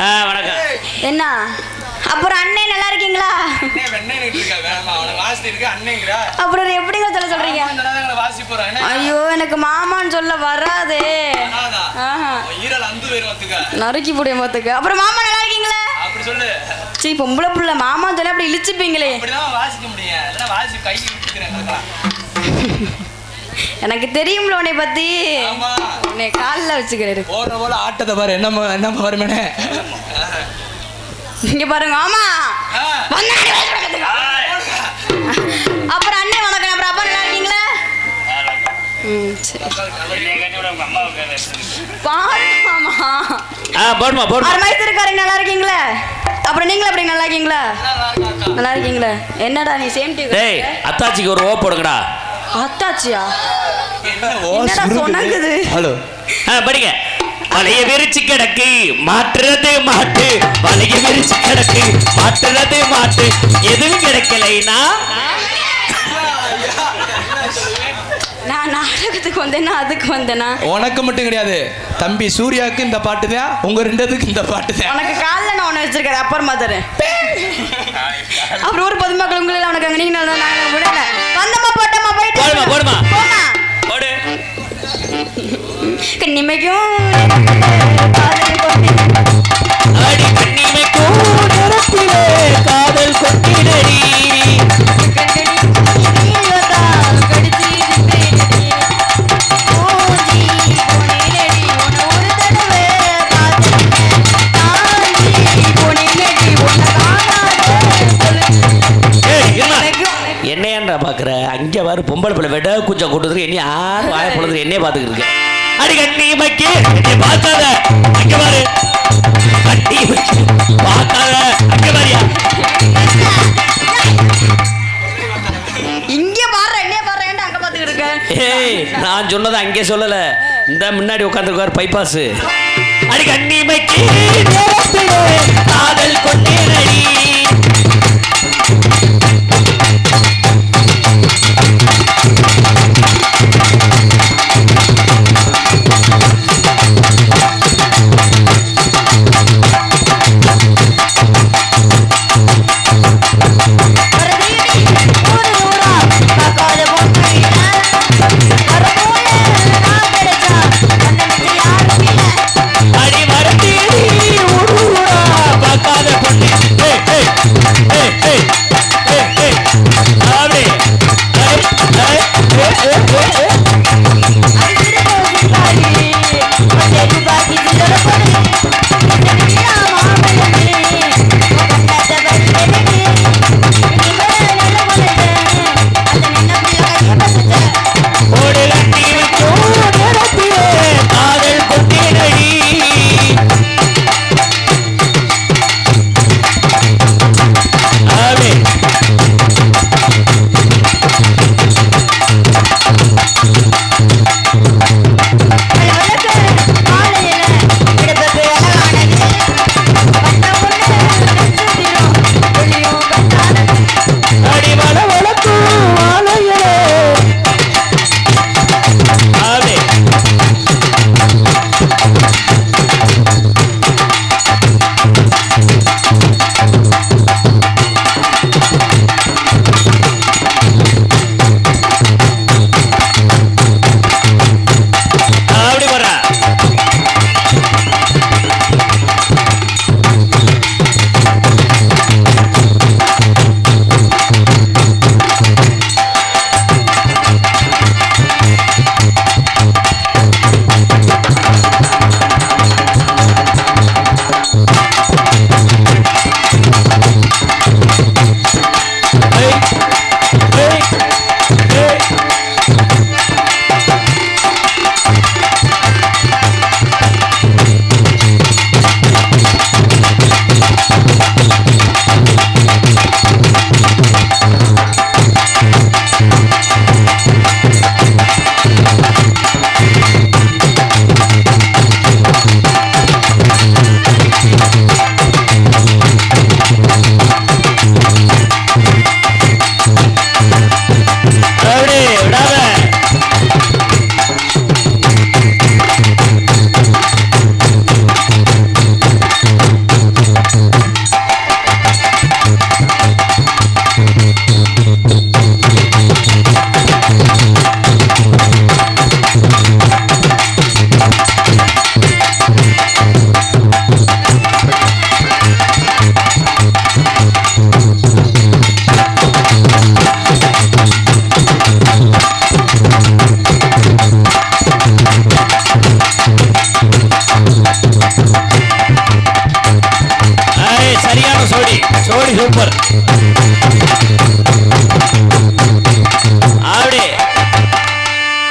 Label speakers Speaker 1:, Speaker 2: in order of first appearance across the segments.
Speaker 1: வணக்கம்.
Speaker 2: என்ன? அப்புறம் அண்ணே நல்லா இருக்கீங்களா? அப்புறம் எப்படிங்க சொல்ல சொல்றீங்க? ஐயோ எனக்கு மாமான்னு சொல்ல வராதே. நறுக்கி போடிய பார்த்துக்கு. அப்புறம் மாமா நல்லா இருக்கீங்களா?
Speaker 3: அப்படி சொல்லு.
Speaker 2: சீ பொம்பளை புள்ள மாமா சொல்ல அப்படி இழிச்சுப்பீங்களே.
Speaker 3: வாசிக்க முடியும்.
Speaker 2: எனக்கு தெரியும்ல உன்னை பத்தி.
Speaker 3: ஆமா.
Speaker 2: உன்னை காலில் வச்சுக்கிறேன்.
Speaker 3: போற போல ஆட்டத்தை பாரு என்ன என்ன வருமனே.
Speaker 2: இங்க பாருங்க ஆமா. அப்புறம் அண்ணே வணக்கம். அப்புறம் அப்பா நல்லா இருக்கீங்களா? நல்லா இருக்கீங்களா? அப்புறம் நீங்களும் அப்படி நல்லா இருக்கீங்களா? நல்லா இருக்கீங்களா? என்னடா நீ சேம் டிவி
Speaker 1: டேய் அத்தாச்சிக்கு ஒரு ஓ போடுங்கடா.
Speaker 2: அத்தாச்சியா சொன்னங்குது?
Speaker 3: ஹலோ.
Speaker 1: படிங்க. வலைய விரிச்சு கிடக்கு மாற்றுறது மாட்டு. வலைய விரிச்சு கிடக்கு மாற்றுறது மாட்டு. எதுவும் கிடைக்கலைனா?
Speaker 2: நான் நாடகத்துக்கு வந்தேன்னா அதுக்கு வந்தேனா?
Speaker 3: உனக்கு மட்டும் கிடையாது. தம்பி சூர்யாவுக்கு இந்த பாட்டு தான் உங்க ரெண்டுத்துக்கு இந்த பாட்டு தான்.
Speaker 2: உனக்கு காலில் நான் ஒன்று வச்சிருக்கேன் அப்புறமா தரேன். அப்புறம் ஒரு பொதுமக்கள் உங்களில் உனக்கு அங்கே நீங்கள் நாங்கள் விடல. வந்தம்மா போட்டம்மா.
Speaker 1: போடுமா, போடுமா. போடு
Speaker 2: கண்ணிமைக்கும்
Speaker 1: பாரு பொம்பளை பிள்ளை வெட குஞ்சம் கூட்டுறது என்ன யார் வாய பொழுது என்னைய பாத்துக்கிட்டு இருக்கு? அடி கண்ணி மைக்கு என்னை பார்க்காத அங்க பாரு. மைக்கு பார்க்காத அங்க பாரியா.
Speaker 2: இங்க பாரு என்னைய பாரு ஏன்டா அங்க பாத்துக்கிட்டு இருக்க?
Speaker 1: ஏய் நான் சொன்னதை அங்கே சொல்லல. இந்த முன்னாடி உட்காந்துருக்கார் பைபாஸ். அடி கண்ணி மைக்கு காதல் கொண்டேனடி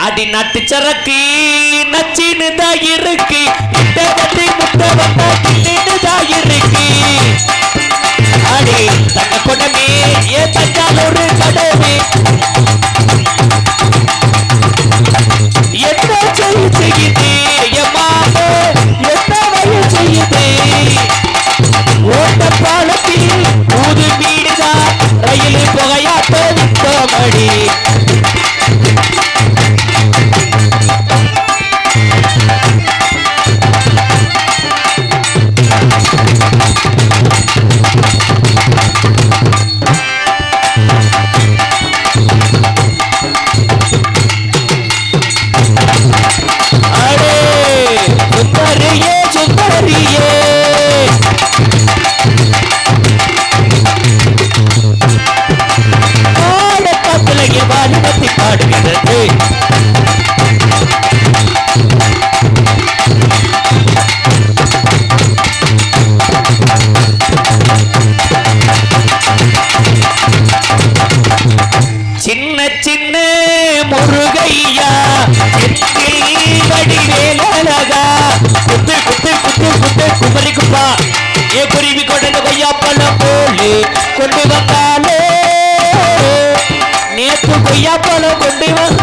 Speaker 1: அடி நட்டு சரக்கு நச்சின்னு இருக்கு. இந்த வண்டி முட்டை வந்தா கிட்டுன்னு தான் இருக்கு. அடி தங்க கொடமே ஏ தஞ்சாவூர் கடமே என்ன செய்து அடே சுந்தரியே சுந்தரியே பாட காப்பிலையே பாடுகிறது. சின்ன சின்ன முருகையா எத்தில் குத்து குத்து குத்து குத்து குமரி குப்பா. ஏ குருவி கொண்டு கொய்யாப்பழம் போலே கொண்டு வந்தாலே. நேற்று கொய்யாப்பழம் கொண்டு வந்த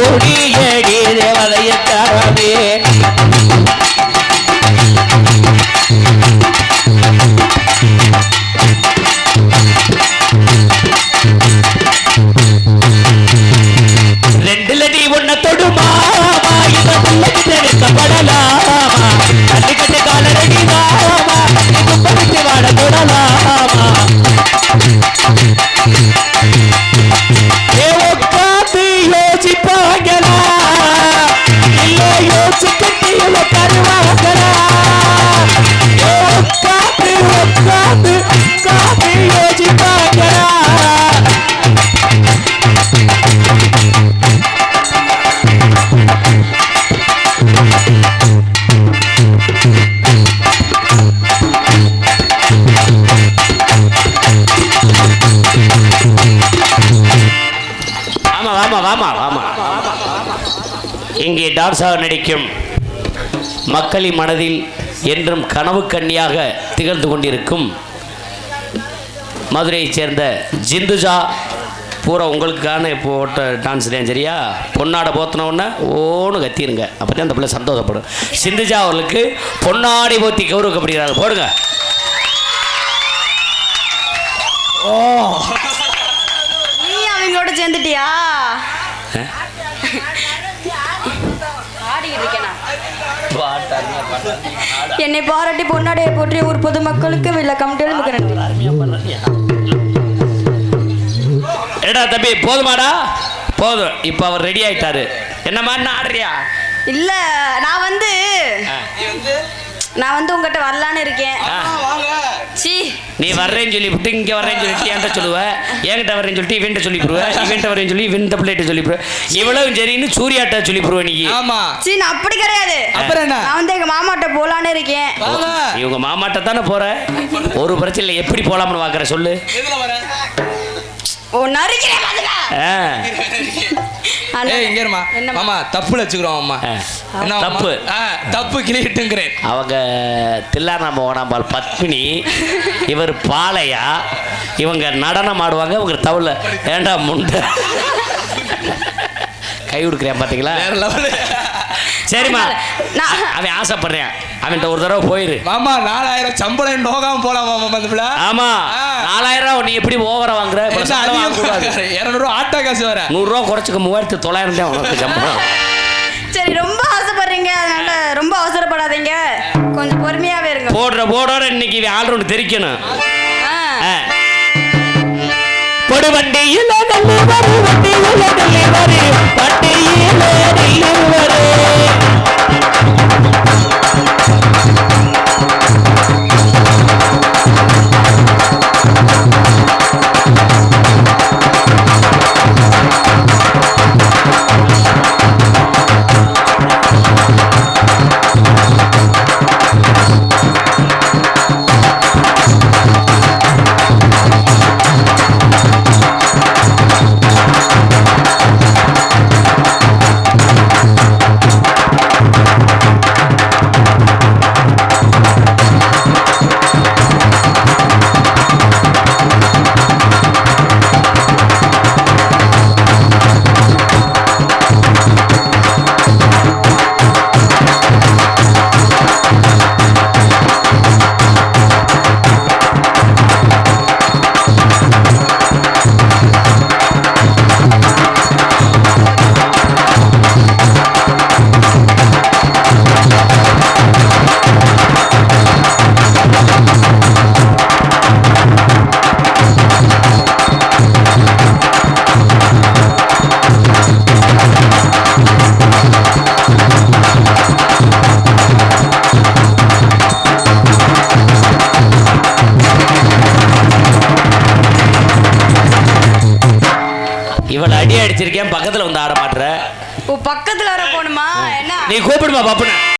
Speaker 1: morir. டான்ஸாக நடிக்கும் மக்களின் மனதில் என்றும் கனவு கன்னியாக திகழ்ந்து கொண்டிருக்கும் மதுரையைச் சேர்ந்த ஜிந்துஜா. பூரா உங்களுக்கான இப்போ ஓட்ட டான்ஸ் தான் சரியா? பொன்னாடை போத்தின உடனே ஓன்னு கத்திருங்க. அப்போ தான் அந்த பிள்ளை சந்தோஷப்படும். சிந்துஜா அவர்களுக்கு பொன்னாடை போத்தி கௌரவிக்கப்படுகிறார்கள். போடுங்க. ஓ.
Speaker 2: நீ அவங்களோட சேர்ந்துட்டியா? என்னை பாராட்டி பொன்னாடையை போற்றி ஊர் பொதுமக்களுக்கு நன்றி.
Speaker 1: ஏடா தம்பி போதுமாடா? போதும். இப்போ அவர் ரெடி ஆயிட்டாரு. என்னம்மா என்ன ஆடுறியா?
Speaker 2: இல்ல நான் வந்து நான் வந்து உங்ககிட்ட வரலான்னு இருக்கேன். சி.
Speaker 1: நீ வர்றேன்னு சொல்லிவிட்டு இங்க வர்றேன்னு சொல்லிட்டு என்கிட்ட சொல்லுவ. என்கிட்ட வரேன்னு சொல்லிட்டு இவன்ட்ட சொல்லி போடுவேன் இவன்ட்ட வரேன்னு சொல்லி இவன் பிள்ளைகிட்ட சொல்லி போடுவேன் இவ்வளவு சரின்னு சூர்யாட்ட சொல்லி நீ.
Speaker 3: ஆமா.
Speaker 2: சி நான் அப்படி கிடையாது.
Speaker 3: அப்புறம் என்ன?
Speaker 2: நான் வந்து எங்க மாமாட்ட போலான்னு இருக்கேன்.
Speaker 3: வாங்க.
Speaker 1: இவங்க மாமாட்ட தானே போற? ஒரு பிரச்சனை இல்லை எப்படி போலாம்னு பாக்குற? சொல்லு.
Speaker 3: எதுல வர?
Speaker 2: ஓ நறுக்கிறேன்
Speaker 3: ஏய் இங்க இருமா? மாமா தப்புல வச்சுக்கிறோம் அம்மா?
Speaker 1: தப்பு.
Speaker 3: ஆ, தப்பு கிளிட்டுங்கிறேன்
Speaker 1: அவங்க தில்லானாம ஓனாம்பால் பத்மினி இவர் பாலையா? இவங்க நடனம் ஆடுவாங்க இவங்க தவுல ஏண்டா முண்டை? கை கொடுக்குறேன் பாத்தீங்களா?
Speaker 3: வேற லெவலு.
Speaker 1: சரிம்மா.
Speaker 2: நான்
Speaker 1: அவன் ஆசைப்படுறேன். அவன்கிட்ட ஒரு தடவை போயிரு.
Speaker 3: மாமா நாலாயிரம் சம்பளம் நோகாம போலாம் மாமா அந்த பிள்ளை
Speaker 1: ஆமா. நாலாயிரம் ரூபா நீ எப்படி ஓவரா வாங்குற?
Speaker 3: இரநூறுவா ஆட்டோ காசு வர
Speaker 1: நூறுரூவா குறைச்சிக்க மூவாயிரத்து தொள்ளாயிரம் தான் உனக்கு சம்பளம்.
Speaker 2: சரி ரொம்ப ஆசைப்படுறீங்க. அதனால ரொம்ப அவசரப்படாதீங்க. கொஞ்சம் பொறுமையாவே இருங்க.
Speaker 1: போடுற போடுற இன்னைக்கு ஆல்ரவுண்ட் தெரிக்கணும்.
Speaker 2: ஆ.
Speaker 1: ஆ. பொடு வண்டியில நல்லவர் வண்டியில நல்லவர் வண்டியில நல்லவர் நீ கூப்பிடுமா பாப்புன